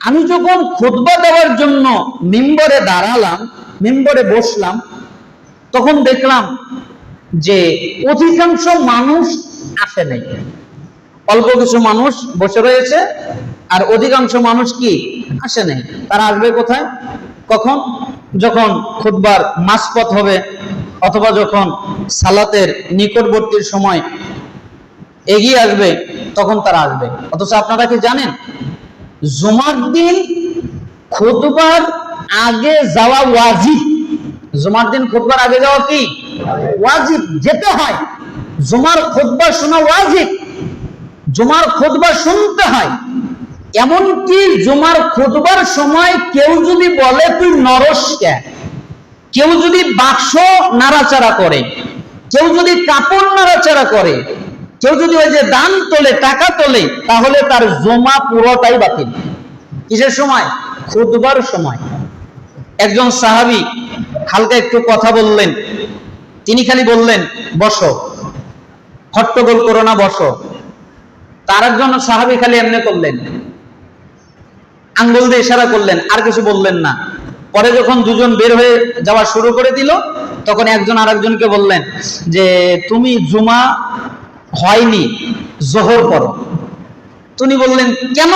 আমি যখন খুতবা দেওয়ার জন্য মিম্বরে দাঁড়ালাম, মিম্বরে বসলাম, তখন দেখলাম যে অধিকাংশ মানুষ আসে নাই। অল্প কিছু মানুষ বসে রয়েছে, আর অধিকাংশ মানুষ কি? আসে নাই। তারা আসবে কোথায়? কখন? যখন খুতবার মাসপথ হবে, অথবা যখন সালাতের নিকটবর্তীর সময় এগিয়ে আসবে, তখন তারা আসবে। অথচ আপনারা কি জানেন? জুমার দিন খুতবার আগে যাওয়া ওয়াজিব। জুমার দিন খুতবার আগে যাওয়া কি? ওয়াজিব, যেতে হয়। জুমার খুতবা শোনা ওয়াজিব। জুমার খুতবা শুনতে হয়। এমনকি জুমার খুতবার সময় কেউ যদি বলে, তুই নরস কে? কেউ যদি বাক্স নাড়াচাড়া করে, কেউ যদি কাপড় নাড়াচাড়া করে কেউ যদি ওই যে দান তোলে, টাকা তোলে, তাহলে তার জমা পুরোটাই বাতিল। কিসের সময়? খুদবার সময়। একজন সাহাবি হালকা একটু কথা বললেন। তিনি খালি বললেন, বসো। হট্টগোল করো না, বসো। তার একজন সাহাবি খালি এমনি করলেন। আঙ্গুল দিয়ে ইশারা করলেন, আর কিছু বললেন না। পরে যখন দুজন বের হয়ে যাওয়া শুরু করে দিল, তখন একজন আরেকজনকে বললেন যে, তুমি জুমা হয়নি, জোহর করো তুমি বললেন, কেন?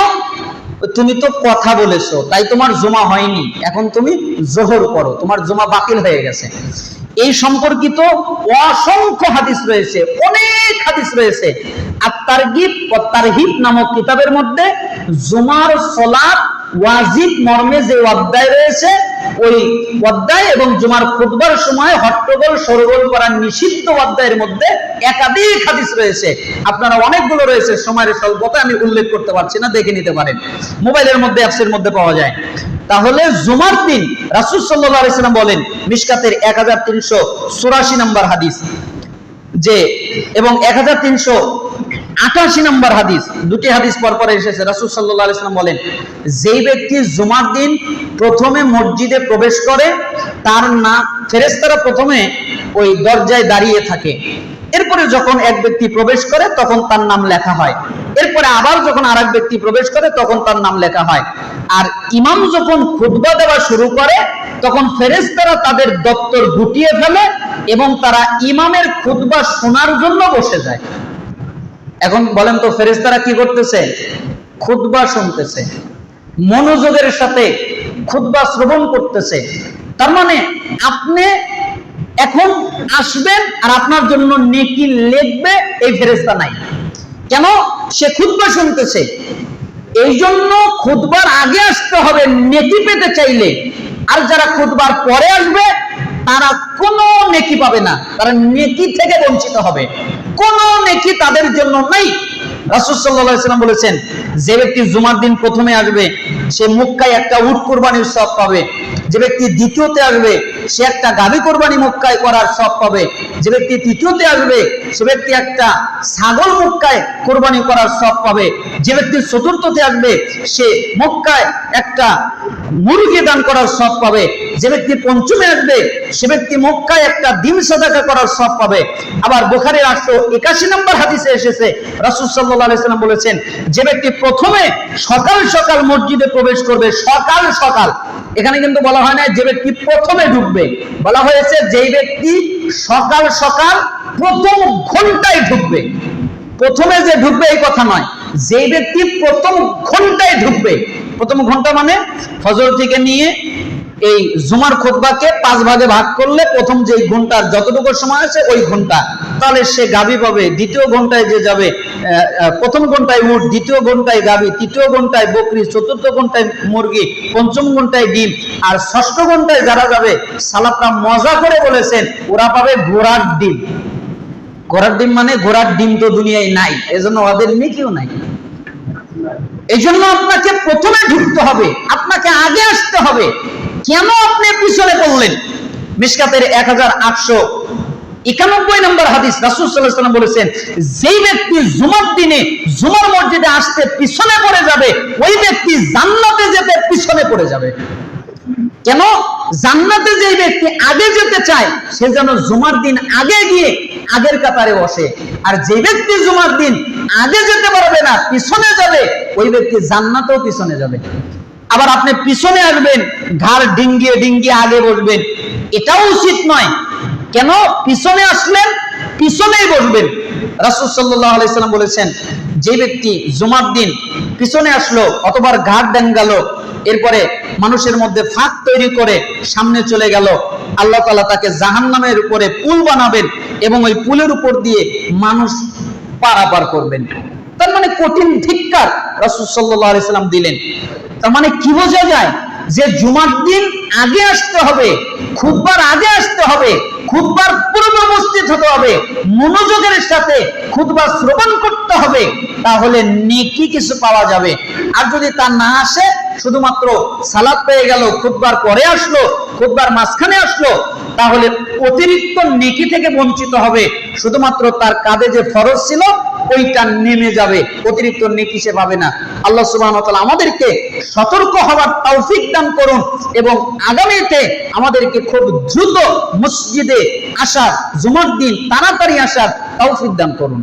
তুমি তো কথা বলেছ, তাই তোমার জমা হয়নি। এখন তুমি জোহর করো তোমার জমা বাতিল হয়ে গেছে। এই সম্পর্কিত অসংখ্য হাদিস রয়েছে, অনেক হাদিস রয়েছে। আর তারগিব ও তারহিব নামক কিতাবের মধ্যে জুমার সলাপ ওয়াজিব মর্মে যে অধ্যায় রয়েছে, ওই অধ্যায় এবং জুমার খুতবার সময় হট্টগোল, সরগোল করা নিষিদ্ধ অধ্যায়ের মধ্যে একাধিক হাদিস রয়েছে। আপনারা অনেকগুলো রয়েছে, সময়ের স্বল্পতা আমি উল্লেখ করতে পারছি না, দেখে নিতে পারেন। মোবাইলের মধ্যে, অ্যাপসের মধ্যে পাওয়া যায়। তাহলে জুমার দিন, রাসুল সাল্লাহ আলাইসাল্লাম বলেন মিসকাতের এক হাজার তিনশো চুরাশি নম্বর হাদিস, যে এবং এক হাজার তিনশো আটাশি নম্বর হাদিস। দুটি হাদিস পর পর এসেছে। রাসুল সাল্লাহ আলাইসাল্লাম বলেন, যেই ব্যক্তি জুমার দিন প্রথমে মসজিদে প্রবেশ করে, তার না ফেরেস্তারা প্রথমে ওই দরজায় দাঁড়িয়ে থাকে। এরপরে যখন এক ব্যক্তি প্রবেশ করে, তখন তার নাম লেখা হয়। এরপরে আবার যখন আর ব্যক্তি প্রবেশ করে, তখন তার নাম লেখা হয়। আর ইমাম যখন খুতবা দেওয়া শুরু করে, তখন ফেরেস্তারা তাদের দপ্তর গুটিয়ে ফেলে এবং তারা ইমামের খুতবা শোনার জন্য বসে যায়। এখন বলেন তো ফেরেস্তারা কি করতেছে? খুতবা শুনতেছে। মনোযোগের সাথে খুতবা শ্রবণ করতেছে। তার মানে আপনি এখন আসবেন আর আপনার জন্য নেকি লিখবে এই ফেরেস্তা নাই। কেন? সে খুতবা শুনতেছে। এই জন্য খুদবার আগে আসতে হবে, নেকি পেতে চাইলে। আর যারা খুতবার পরে আসবে নেকি পাবে না, তারা নেকি থেকে বঞ্চিত হবে। কোন নেকি তাদের জন্য নাই। বলেছেন, যে ব্যক্তি জুমার দিন প্রথমে আসবে, সে মুখায় একটা উট কোরবানির সব পাবে। যে ব্যক্তি দ্বিতীয়তে আসবে, সে একটা গাভী কোরবানি মক্কায় করার সব পাবে। যে ব্যক্তি তৃতীয়তে আসবে, সে ব্যক্তি একটা ছাগল মক্কায় কোরবানি করার সব পাবে। যে ব্যক্তি চতুর্থতে আসবে, সে মক্কায় একটা মুরগি দান করার সব পাবে। যে ব্যক্তি পঞ্চমে আসবে, সে ব্যক্তি মক্কায় একটা ডিম সাদাকা করার সব পাবে। আবার বোখারের আটশো একাশি নম্বর হাদিসে এসেছে, রাসূল আলাইহি সাল্লাম বলেছেন, যে ব্যক্তি প্রথমে সকাল সকাল মসজিদে প্রবেশ করবে, সকাল সকাল। এখানে কিন্তু বলা হয় না, যে ব্যক্তি প্রথমে ঢুকবে। বলা হয়েছে যেই ব্যক্তি সকাল সকাল প্রথম ঘন্টায় ঢুকবে। প্রথমে যে ঢুকবে এই কথা নয় যেই ব্যক্তি প্রথম ঘন্টায় ঢুকবে। প্রথম ঘণ্টা মানে ফজর থেকে নিয়ে এই জুমার খুতবাকে পাঁচ ভাগে ভাগ করলে প্রথম যে ঘণ্টার যতটুকু সময় আছে ওই ঘণ্টা। তাহলে সে গাবি পাবে, দ্বিতীয় ঘন্টায় যে যাবে প্রথম ঘন্টায় উট দ্বিতীয় ঘন্টায় গাবি, তৃতীয় ঘন্টায় বকরি, চতুর্থ ঘন্টায় মুরগি, পঞ্চম ঘন্টায় ডিম আর ষষ্ঠ ঘন্টায় যারা যাবে সালাফরা মজা করে বলেছেন, ওরা পাবে ঘোড়ার ডিম। ঘোড়ার ডিম মানে ঘোড়ার ডিম তো দুনিয়ায় নাই, এজন্য ওদের নেকিও নাই। এই জন্য আপনাকে প্রথমে ঢুকতে হবে, আপনাকে আগে আসতে হবে। কেন আপনি পিছনে পড়লেন? মিসকাতের এক হাজার আটশো একানব্বই নম্বর হাদিস রাসুল সাল্লাহ সাল্লাম বলেছেন, যেই ব্যক্তি জুমার দিনে জুমার মসজিদে আসতে পিছনে পড়ে যাবে, ওই ব্যক্তি জান্নাতে যেতে পিছনে পড়ে যাবে। কেন? জান্নাতে যে ব্যক্তি আগে যেতে চায়, সে যেন জুমার দিন আগে গিয়ে আগের কাতারে বসে। আর যে ব্যক্তি জুমার দিন আগে যেতে পারবে না, পিছনে যাবে, ওই ব্যক্তি জান্নাতেও পিছনে যাবে। আবার আপনি পিছনে আসবেন, ঘাড় ডিঙ্গিয়ে ডিঙ্গিয়ে আগে বসবেন। এটাও উচিত নয়। কেন? পিছনে আসলেন, পিছনেই বসবেন। রাসূল সাল্লাল্লাহু আলাইহি সাল্লাম বলেছেন, যে ব্যক্তি জুমার দিন পিছনে আসলো অথবা ঘাট ডেঙ্গালো, এরপরে মানুষের মধ্যে ফাঁক তৈরি করে সামনে চলে গেল, আল্লাহ তাআলা তাকে জাহান নামের উপরে পুল বানাবেন এবং ওই পুলের উপর দিয়ে মানুষ পারাপার করবেন। তার মানে কঠিন ধিক্কার রাসূল সাল্লাল্লাহু আলাইহি সাল্লাম দিলেন। তার মানে কি বোঝা যায়? যে জুমার দিন আগে আসতে হবে খুববার আগে আসতে হবে খুববার পূর্বে উপস্থিত হতে হবে, মনোযোগের সাথে খুববার শ্রবণ করতে হবে, তাহলে নেকি কিছু পাওয়া যাবে। আর যদি তা না আসে শুধুমাত্র সালাদ পেয়ে গেল, খুতবার পরে আসলো, খুতবার মাঝখানে আসলো, তাহলে অতিরিক্ত নেকি থেকে বঞ্চিত হবে। শুধুমাত্র তার কাঁধে যে ফরজ ছিল, ওইটা নেমে যাবে। অতিরিক্ত নেকি সে পাবে না। আল্লাহ তাআলা আমাদেরকে সতর্ক হওয়ার তৌফিক দান করুন এবং আগামীতে আমাদেরকে খুব দ্রুত মসজিদে আসার, জুমার দিন তাড়াতাড়ি আসার তৌফিক দান করুন।